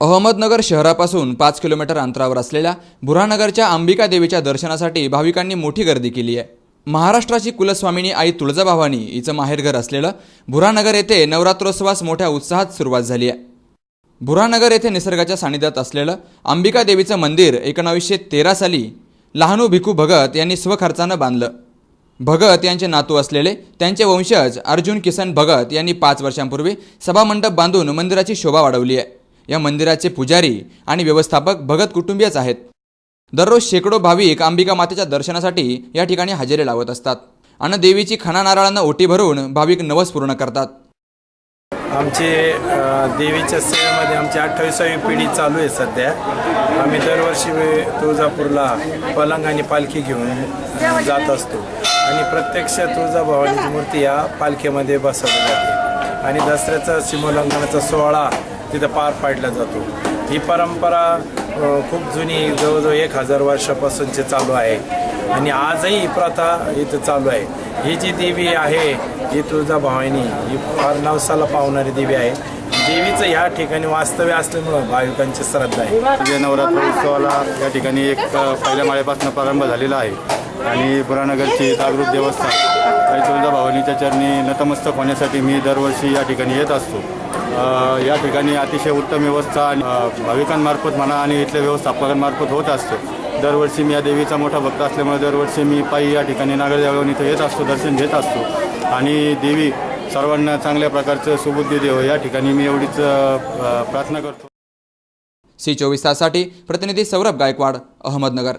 अहमदनगर शहरापासून पाच किलोमीटर अंतरावर असलेल्या बुरानगरच्या अंबिका देवीच्या दर्शनासाठी भाविकांनी मोठी गर्दी केली आहे. महाराष्ट्राची कुलस्वामिनी आई तुळजाभवानी हिचं माहेरघर असलेलं बुरानगर येथे नवरात्रोत्सवास मोठ्या उत्साहात सुरुवात झाली आहे. बुरानगर येथे निसर्गाच्या सानिध्यात असलेलं अंबिका देवीचं मंदिर एकोणावीसशे तेरा साली लहानू भिकू भगत यांनी स्वखर्चानं बांधलं. भगत यांचे नातू असलेले त्यांचे वंशज अर्जुन किसन भगत यांनी पाच वर्षांपूर्वी सभामंडप बांधून मंदिराची शोभा वाढवली आहे. या मंदिराचे पुजारी आणि व्यवस्थापक भगत कुटुंबीयच आहेत. दररोज शेकडो भाविक अंबिका मातेच्या दर्शनासाठी या ठिकाणी हजेरी लावत असतात. आणि देवीची खणा नारळांना ओटी भरून भाविक नवस पूर्ण करतात. आमचे देवीच्या सेवेमध्ये आमची अठ्ठावीसावी पिढी चालू आहे सध्या. आम्ही दरवर्षी तुळजापूरला पलंग आणि पालखी घेऊन जात असतो. आणि प्रत्यक्ष तुळजाभवानीची मूर्ती या पालखीमध्ये बसवली जाते. आणि दसऱ्याचा सिमोल्लंघनाचा सोहळा तिथं पार पाडला जातो. ही परंपरा खूप जुनी जवळजवळ एक हजार वर्षापासूनची चालू आहे. आणि आजही ही प्रथा इथं चालू आहे. ही जी देवी आहे ही तुळजाभवानी ही फार नवसाला पावणारी देवी आहे. देवीचं ह्या ठिकाणी वास्तव्य असल्यामुळं भाविकांची श्रद्धा आहे. म्हणजे नवरात्र उत्सवाला या ठिकाणी एक पहिल्या माळेपासून प्रारंभ झालेला आहे. आणि पुरानगरची जागृत देवस्थान आणि तुळजाभवानीच्या चरणी नतमस्तक होण्यासाठी मी दरवर्षी या ठिकाणी येत असतो. या ठिकाणी अतिशय उत्तम व्यवस्था आणि, भाविकांमार्फत म्हणा आणि इथल्या व्यवस्थापकांमार्फत होत असते. दरवर्षी मी या देवीचा मोठा भक्त असल्यामुळे दरवर्षी मी पायी या ठिकाणी नागरदेवानी इथं येत असतो दर्शन घेत असतो. आणि देवी सर्वांना चांगल्या प्रकारचं सुबुद्धी देव या ठिकाणी मी एवढीच प्रार्थना करतो. सी चोवीस ताससाठी प्रतिनिधी सौरभ गायकवाड अहमदनगर.